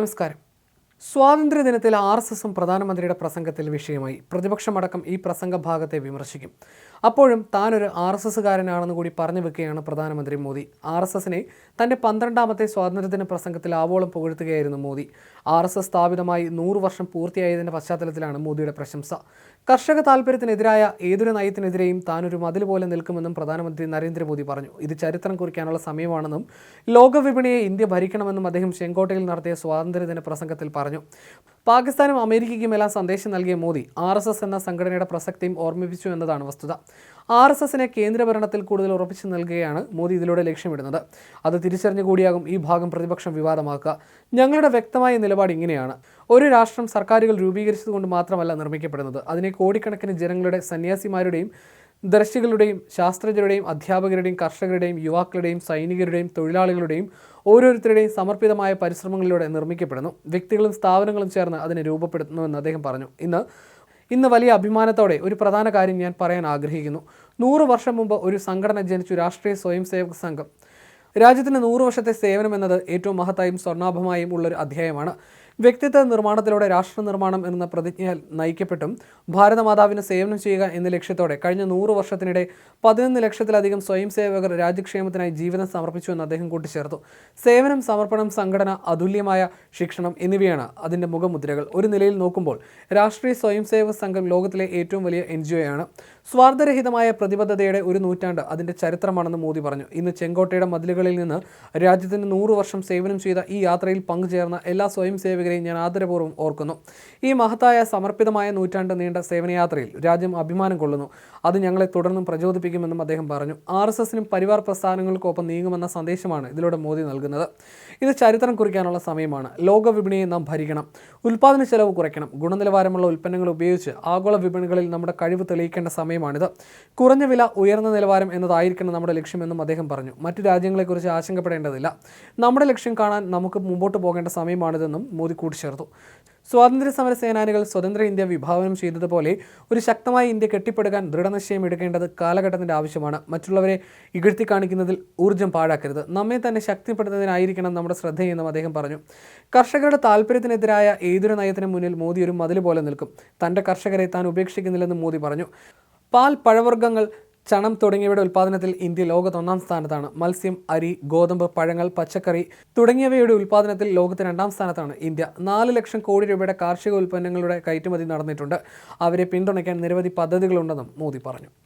നമസ്കാരം. സ്വാതന്ത്ര്യദിനത്തിൽ R S എസും പ്രധാനമന്ത്രിയുടെ പ്രസംഗത്തിൽ വിഷയമായി. പ്രതിപക്ഷമടക്കം ഈ പ്രസംഗ ഭാഗത്തെ വിമർശിക്കും. അപ്പോഴും താനൊരു ആർ എസ് എസ്സുകാരനാണെന്ന് കൂടി പറഞ്ഞു വെക്കുകയാണ് പ്രധാനമന്ത്രി മോദി. ആർ എസ് എസിനെ തന്റെ പന്ത്രണ്ടാമത്തെ സ്വാതന്ത്ര്യദിന പ്രസംഗത്തിൽ ആവോളം പുകഴ്ത്തുകയായിരുന്നു മോദി. ആർ എസ് എസ് സ്ഥാപിതമായി നൂറ് വർഷം പൂർത്തിയായതിന്റെ പശ്ചാത്തലത്തിലാണ് മോദിയുടെ പ്രശംസ. കർഷക താൽപ്പര്യത്തിനെതിരായ ഏതൊരു നയത്തിനെതിരെയും താനൊരു മതിൽ പോലെ നിൽക്കുമെന്നും പ്രധാനമന്ത്രി നരേന്ദ്രമോദി പറഞ്ഞു. ഇത് ചരിത്രം കുറിക്കാനുള്ള സമയമാണെന്നും ലോകവിപണിയെ ഇന്ത്യ ഭരിക്കണമെന്നും അദ്ദേഹം ചെങ്കോട്ടയിൽ നടത്തിയ സ്വാതന്ത്ര്യദിന പ്രസംഗത്തിൽ പറഞ്ഞു. പാകിസ്ഥാനും അമേരിക്കയ്ക്കുമെല്ലാം സന്ദേശം നൽകിയ മോദി ആർ എസ് എസ് എന്ന സംഘടനയുടെ പ്രസക്തിയും ഓർമ്മിപ്പിച്ചു എന്നതാണ് വസ്തുത. ആർ എസ് എസിനെ കേന്ദ്രഭരണത്തിൽ കൂടുതൽ ഉറപ്പിച്ചു നൽകുകയാണ് മോദി ഇതിലൂടെ ലക്ഷ്യമിടുന്നത്. അത് തിരിച്ചറിഞ്ഞു കൂടിയാകും ഈ ഭാഗം പ്രതിപക്ഷം വിവാദമാക്കുക. ഞങ്ങളുടെ വ്യക്തമായ നിലപാട് ഇങ്ങനെയാണ്. ഒരു രാഷ്ട്രം സർക്കാരുകൾ രൂപീകരിച്ചതുകൊണ്ട് മാത്രമല്ല നിർമ്മിക്കപ്പെടുന്നത്. അതിനെ കോടിക്കണക്കിന് ജനങ്ങളുടെ സന്യാസിമാരുടെയും ദർശികളുടെയും ശാസ്ത്രജ്ഞരുടെയും അധ്യാപകരുടെയും കർഷകരുടെയും യുവാക്കളുടെയും സൈനികരുടെയും തൊഴിലാളികളുടെയും ഓരോരുത്തരുടെയും സമർപ്പിതമായ പരിശ്രമങ്ങളിലൂടെ നിർമ്മിക്കപ്പെടുന്നു. വ്യക്തികളും സ്ഥാപനങ്ങളും ചേർന്ന് അതിനെ രൂപപ്പെടുത്തുന്നുവെന്ന് അദ്ദേഹം പറഞ്ഞു. ഇന്ന് ഇന്ന് വലിയ അഭിമാനത്തോടെ ഒരു പ്രധാന കാര്യം ഞാൻ പറയാൻ ആഗ്രഹിക്കുന്നു. നൂറ് വർഷം മുമ്പ് ഒരു സംഘടന ജനിച്ചു രാഷ്ട്രീയ സ്വയം സേവക സംഘം. രാജ്യത്തിന് നൂറ് വർഷത്തെ സേവനം എന്നത് ഏറ്റവും മഹത്തായും സ്വർണാഭമായും ഉള്ളൊരു അധ്യായമാണ്. വ്യക്തിത്വ നിർമ്മാണത്തിലൂടെ രാഷ്ട്ര നിർമ്മാണം എന്ന പ്രതിജ്ഞയാൽ നയിക്കപ്പെട്ടും ഭാരതമാതാവിന് സേവനം ചെയ്യുക എന്ന ലക്ഷ്യത്തോടെ കഴിഞ്ഞ നൂറ് വർഷത്തിനിടെ പതിനൊന്ന് ലക്ഷത്തിലധികം സ്വയം സേവകർ രാജ്യക്ഷേമത്തിനായി ജീവിതം സമർപ്പിച്ചു എന്ന് അദ്ദേഹം കൂട്ടിച്ചേർത്തു. സേവനം സമർപ്പണം സംഘടന അതുല്യമായ ശിക്ഷണം എന്നിവയാണ് അതിന്റെ മുഖമുദ്രകൾ. ഒരു നിലയിൽ നോക്കുമ്പോൾ രാഷ്ട്രീയ സ്വയം സേവക സംഘം ലോകത്തിലെ ഏറ്റവും വലിയ എൻ ജി സ്വാർത്ഥരഹിതമായ പ്രതിബദ്ധതയുടെ ഒരു നൂറ്റാണ്ട് അതിന്റെ ചരിത്രമാണെന്ന് മോദി പറഞ്ഞു. ഇന്ന് ചെങ്കോട്ടയുടെ മതിലുകളിൽ നിന്ന് രാജ്യത്തിന് നൂറ് വർഷം സേവനം ചെയ്ത ഈ യാത്രയിൽ പങ്കുചേർന്ന എല്ലാ സ്വയം സേവകരെയും ഞാൻ ആദരപൂർവം ഓർക്കുന്നു. ഈ മഹത്തായ സമർപ്പിതമായ നൂറ്റാണ്ട് നീണ്ട സേവനയാത്രയിൽ രാജ്യം അഭിമാനം കൊള്ളുന്നു. അത് ഞങ്ങളെ തുടർന്നും പ്രചോദിപ്പിക്കുമെന്നും അദ്ദേഹം പറഞ്ഞു. ആർ എസ് എസിനും പരിവാർ പ്രസ്ഥാനങ്ങൾക്കൊപ്പം നീങ്ങുമെന്ന സന്ദേശമാണ് ഇതിലൂടെ മോദി നൽകുന്നത്. ഇത് ചരിത്രം കുറിക്കാനുള്ള സമയമാണ്. ലോക വിപണിയെ നാം ഭരിക്കണം. ഉൽപ്പാദന ചെലവ് കുറയ്ക്കണം. ഗുണനിലവാരമുള്ള ഉൽപ്പന്നങ്ങൾ ഉപയോഗിച്ച് ആഗോള വിപണികളിൽ നമ്മുടെ കഴിവ് തെളിയിക്കേണ്ട സമയമാണിത്. കുറഞ്ഞ വില ഉയർന്ന നിലവാരം എന്നതായിരിക്കണം നമ്മുടെ ലക്ഷ്യമെന്നും അദ്ദേഹം പറഞ്ഞു. മറ്റു രാജ്യങ്ങളെക്കുറിച്ച് ആശങ്കപ്പെടേണ്ടതില്ല. നമ്മുടെ ലക്ഷ്യം കാണാൻ നമുക്ക് മുമ്പോട്ട് പോകേണ്ട സമയമാണിതെന്നും മോദി കൂട്ടിച്ചേർത്തു സ്വാതന്ത്ര്യ സമര സേനാനികൾ സ്വതന്ത്ര ഇന്ത്യ വിഭാവനം ചെയ്തതുപോലെ ഒരു ശക്തമായ ഇന്ത്യ കെട്ടിപ്പടുക്കാൻ ദൃഢനിശ്ചയം എടുക്കേണ്ടത് കാലഘട്ടത്തിന്റെ ആവശ്യമാണ്. മറ്റുള്ളവരെ ഇകഴ്ത്തി കാണിക്കുന്നതിൽ ഊർജം പാഴാക്കരുത്. നമ്മെ തന്നെ ശക്തിപ്പെടുത്തുന്നതിനായിരിക്കണം നമ്മുടെ ശ്രദ്ധയെന്നും അദ്ദേഹം പറഞ്ഞു. കർഷകരുടെ താല്പര്യത്തിനെതിരായ ഏതൊരു നയത്തിനും മുന്നിൽ മോദി ഒരു മതിൽ പോലെ നിൽക്കും. തന്റെ കർഷകരെ താൻ ഉപേക്ഷിക്കുന്നില്ലെന്നും മോദി പറഞ്ഞു. പാൽ പഴവർഗങ്ങൾ ചണം തുടങ്ങിയവയുടെ ഉൽപ്പാദനത്തിൽ ഇന്ത്യ ലോകത്ത് ഒന്നാം സ്ഥാനത്താണ്. മത്സ്യം അരി ഗോതമ്പ് പഴങ്ങൾ പച്ചക്കറി തുടങ്ങിയവയുടെ ഉൽപ്പാദനത്തിൽ ലോകത്ത് രണ്ടാം സ്ഥാനത്താണ് ഇന്ത്യ. നാല് ലക്ഷം കോടി രൂപയുടെ കാർഷിക ഉൽപ്പന്നങ്ങളുടെ കയറ്റുമതി നടന്നിട്ടുണ്ട്. അവരെ പിന്തുണയ്ക്കാൻ നിരവധി പദ്ധതികളുണ്ടെന്നും മോദി പറഞ്ഞു.